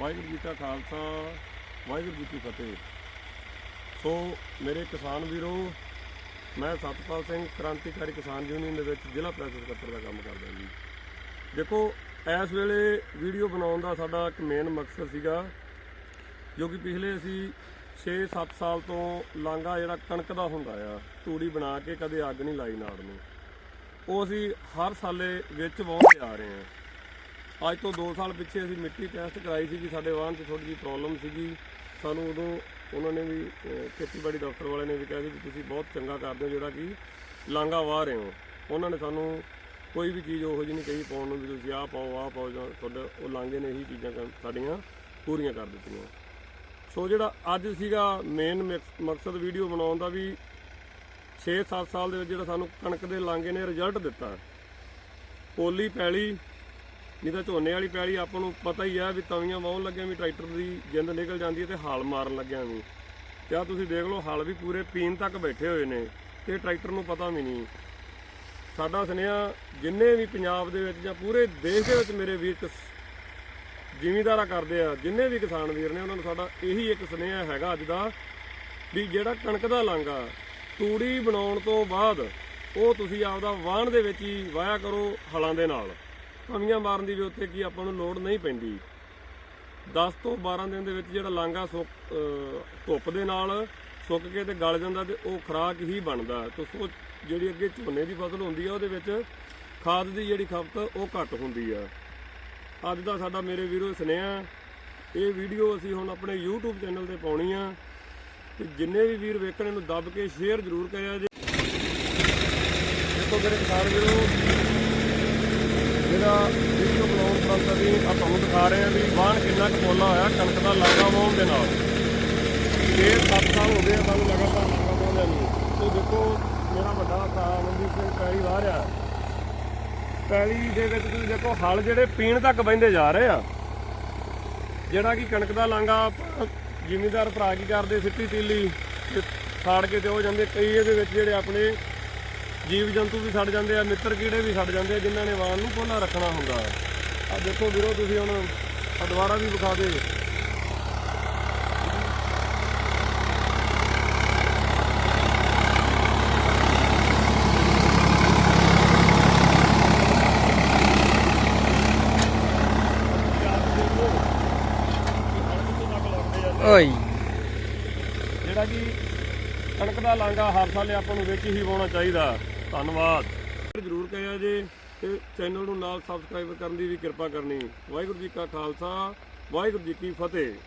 ਵਾਹਿਗੁਰੂ ਜੀ ਕਾ ਖਾਲਸਾ, ਵਾਹਿਗੁਰੂ ਜੀ ਕੀ ਫਤਿਹ। ਸੋ ਮੇਰੇ ਕਿਸਾਨ ਵੀਰੋ, ਮੈਂ ਸਤਪਾਲ ਸਿੰਘ ਕ੍ਰਾਂਤੀਕਾਰੀ ਕਿਸਾਨ ਯੂਨੀਅਨ ਦੇ ਵਿੱਚ ਜ਼ਿਲ੍ਹਾ ਪ੍ਰੈਸ ਸਕੱਤਰ ਦਾ ਕੰਮ ਕਰਦਾ ਜੀ। ਦੇਖੋ, ਇਸ ਵੇਲੇ ਵੀਡੀਓ ਬਣਾਉਣ ਦਾ ਸਾਡਾ ਇੱਕ ਮੇਨ ਮਕਸਦ ਸੀਗਾ, ਜੋ ਕਿ ਪਿਛਲੇ ਅਸੀਂ 6-7 ਸਾਲ ਤੋਂ ਲਾਂਗਾ ਜਿਹੜਾ ਕਣਕ ਦਾ ਹੁੰਦਾ ਆ, ਤੂੜੀ ਬਣਾ ਕੇ ਕਦੇ ਅੱਗ ਨਹੀਂ ਲਾਈ ਨਾੜ ਨੂੰ। ਉਹ ਅਸੀਂ ਹਰ ਸਾਲੇ ਵਿੱਚ ਵਾਹੁੰਦੇ ਆ ਰਹੇ ਹਾਂ। ਅੱਜ ਤੋਂ 2 ਸਾਲ ਪਿੱਛੇ ਅਸੀਂ ਮਿੱਟੀ ਟੈਸਟ ਕਰਾਈ ਸੀ ਕਿ ਸਾਡੇ ਵਾਹਨ 'ਚ ਥੋੜੀ ਜਿਹੀ ਪ੍ਰੋਬਲਮ ਸੀਗੀ। ਸਾਨੂੰ ਉਦੋਂ ਉਹਨਾਂ ਨੇ ਵੀ ਖੇਤੀਬਾੜੀ ਦਫ਼ਤਰ ਵਾਲੇ ਨੇ ਵੀ ਕਿਹਾ ਸੀ ਵੀ ਤੁਸੀਂ ਬਹੁਤ ਚੰਗਾ ਕਰਦੇ ਹੋ, ਜਿਹੜਾ ਕਿ ਲਾਂਗਾ ਵਾਹ ਰਹੇ ਹੋ। ਉਹਨਾਂ ਨੇ ਸਾਨੂੰ ਕੋਈ ਵੀ ਚੀਜ਼ ਉਹੋ ਜਿਹੀ ਨਹੀਂ ਕਹੀ ਪਾਉਣ ਨੂੰ ਵੀ ਤੁਸੀਂ ਆਹ ਪਾਓ ਆਹ ਪਾਓ, ਜਾਂ ਤੁਹਾਡੇ ਉਹ ਲਾਂਗੇ ਨੇ ਇਹੀ ਚੀਜ਼ਾਂ ਕੰਮ- ਸਾਡੀਆਂ ਪੂਰੀਆਂ ਕਰ ਦਿੱਤੀਆਂ। ਸੋ ਜਿਹੜਾ ਅੱਜ ਸੀਗਾ ਮੇਨ ਮਕਸਦ ਵੀਡੀਓ ਬਣਾਉਣ ਦਾ ਵੀ 6-7 ਸਾਲ ਦੇ ਵਿੱਚ ਜਿਹੜਾ ਸਾਨੂੰ ਕਣਕ ਦੇ ਲਾਂਗੇ ਨੇ ਰਿਜ਼ਲਟ ਦਿੱਤਾ। ਪੋਲੀ, ਪੈਲੀ ਨਹੀਂ ਤਾਂ ਝੋਨੇ ਵਾਲੀ ਪੈਲੀ ਆਪਾਂ ਨੂੰ ਪਤਾ ਹੀ ਆ ਵੀ ਤਵੀਆਂ ਵਾਉਣ ਲੱਗਿਆ ਵੀ ਟਰੈਕਟਰ ਦੀ ਜਿੰਦ ਨਿਕਲ ਜਾਂਦੀ ਹੈ ਤੇ ਹਾਲ ਮਾਰਨ ਲੱਗਿਆ ਵੀ। ਤੇ ਆ ਤੁਸੀਂ ਦੇਖ ਲਓ, ਹਾਲ ਵੀ ਪੂਰੇ ਪੀਣ ਤੱਕ ਬੈਠੇ ਹੋਏ ਨੇ ਤੇ ਟਰੈਕਟਰ ਨੂੰ ਪਤਾ ਵੀ ਨਹੀਂ। ਸਾਡਾ ਸੁਨੇਹਾ ਜਿੰਨੇ ਵੀ ਪੰਜਾਬ ਦੇ ਵਿੱਚ ਜਾਂ ਪੂਰੇ ਦੇਸ਼ ਦੇ ਵਿੱਚ ਮੇਰੇ ਵੀਰ ਕਿਸ- ਜ਼ਿਮੀਂਦਾਰਾ ਕਰਦੇ ਆ, ਜਿੰਨੇ ਵੀ ਕਿਸਾਨ ਵੀਰ ਨੇ, ਉਹਨਾਂ ਨੂੰ ਸਾਡਾ ਇਹੀ ਇੱਕ ਸੁਨੇਹਾ ਹੈਗਾ ਅੱਜ ਦਾ ਵੀ ਜਿਹੜਾ ਕਣਕ ਦਾ ਲਾਂਗਾ ਤੂੜੀ ਬਣਾਉਣ ਤੋਂ ਬਾਅਦ ਉਹ ਤੁਸੀਂ ਆਪਦਾ ਵਾਹਣ ਦੇ ਵਿੱਚ ਹੀ ਵਾਇਆ ਕਰੋ ਹਲਾਂ ਦੇ ਨਾਲ। ਕਮੀਆਂ ਮਾਰਨ ਦੀ ਵੀ ਉੱਤੇ ਕੀ ਆਪਾਂ ਨੂੰ ਲੋੜ ਨਹੀਂ ਪੈਂਦੀ। 10 ਤੋਂ 12 ਦਿਨ ਦੇ ਵਿੱਚ ਜਿਹੜਾ ਲਾਂਗਾ ਸੁੱਕ ਧੁੱਪ ਦੇ ਨਾਲ ਸੁੱਕ ਕੇ ਤੇ ਗਲ ਜਾਂਦਾ ਤੇ ਉਹ ਖਰਾਕ ਹੀ ਬਣਦਾ। ਤੇ ਸੋ ਜਿਹੜੀ ਅੱਗੇ ਝੋਨੇ ਦੀ ਫਸਲ ਹੁੰਦੀ ਆ, ਉਹਦੇ ਵਿੱਚ ਖਾਦ ਦੀ ਜਿਹੜੀ ਖਪਤ ਉਹ ਘੱਟ ਹੁੰਦੀ ਆ। ਅੱਜ ਦਾ ਸਾਡਾ ਮੇਰੇ ਵੀਰੋ ਸੁਨੇਹਾ ਇਹ ਵੀਡੀਓ ਅਸੀਂ ਹੁਣ ਆਪਣੇ YouTube ਚੈਨਲ ਤੇ ਪਾਉਣੀ ਆ। ਤੇ ਜਿੰਨੇ ਵੀ ਵੀਰ ਵੇਖਣ, ਇਹਨੂੰ ਦੱਬ ਕੇ ਸ਼ੇਅਰ ਜ਼ਰੂਰ ਕਰਿਆ ਜੇ। ਦੇਖੋ ਮੇਰੇ ਕਿਸਾਨ ਵੀਰੋ ਜਿਹੜਾ ਵੀਡੀਓ ਬਣਾਉਣ ਤੁਰੰਤ ਅਸੀਂ ਆ ਤੁਹਾਨੂੰ ਦਿਖਾ ਰਹੇ ਹਾਂ ਵੀ ਵਾਹਣ ਕਿੰਨਾ ਕੁ ਪੋਲਾ ਹੋਇਆ, ਕਣਕ ਦਾ ਲਾਗਾ ਵਾਉਣ ਦੇ ਨਾਲ। ਇਹ 7 ਸਾਲ ਹੋ ਗਏ ਆ, ਸਾਨੂੰ ਲਗਾਤਾਰ ਲਾਗਾ ਵਾਉਂਦਿਆਂ ਨੂੰ। ਤੇ ਦੇਖੋ, ਮੇਰਾ ਵੱਡਾ ਭਰਾ ਅਮਨਦੀਪ ਸਿੰਘ ਪੈਲੀ ਵਾਹ ਰਿਹਾ। ਪੈਲੀ ਦੇ ਵਿੱਚ ਤੁਸੀਂ ਦੇਖੋ, ਹਲ ਜਿਹੜੇ ਪੀਣ ਤੱਕ ਬਹਿੰਦੇ ਜਾ ਰਹੇ ਆ। ਜਿਹੜਾ ਕਿ ਕਣਕ ਦਾ ਲਾਂਗਾ ਜ਼ਿਮੀਦਾਰ ਭਰਾ ਕੀ ਕਰਦੇ ਸਿੱਟੀ ਤੀਲੀ ਤੇ ਸਾੜ ਕੇ ਤੇ ਹੋ ਜਾਂਦੇ, ਕਈ ਇਹਦੇ ਵਿੱਚ ਜਿਹੜੇ ਆਪਣੇ ਜੀਵ ਜੰਤੂ ਵੀ ਸੜ ਜਾਂਦੇ ਆ ਮਿੱਤਰ ਕੀੜੇ ਵੀ ਸੜ ਜਾਂਦੇ ਆ ਜਿਨ੍ਹਾਂ ਨੇ ਵਾਹਨ ਨੂੰ ਪੋਲਾ ਰੱਖਣਾ ਹੁੰਦਾ ਆ ਦੇਖੋ ਵੀਰੋ ਤੁਸੀਂ ਹੁਣ ਆਹ ਦੁਬਾਰਾ ਵੀ ਵਿਖਾ ਦੇ। ਓਏ। ਜਿਹੜਾ ਕਿ ਕਣਕ ਦਾ ਲਾਂਗਾ ਹਰ ਸਾਲੇ ਆਪਾਂ ਨੂੰ ਵਿੱਚ ਹੀ ਪਾਉਣਾ ਚਾਹੀਦਾ। ਧੰਨਵਾਦ। ਜਰੂਰ ਕਹਿਆ ਜੇ ਤੇ ਚੈਨਲ ਨੂੰ ਨਾਲ ਸਬਸਕ੍ਰਾਈਬ ਕਰਨ ਦੀ ਵੀ ਕਿਰਪਾ ਕਰਨੀ। ਵਾਹਿਗੁਰੂ ਜੀ ਕਾ ਖਾਲਸਾ, ਵਾਹਿਗੁਰੂ ਜੀ ਕੀ ਫਤਿਹ।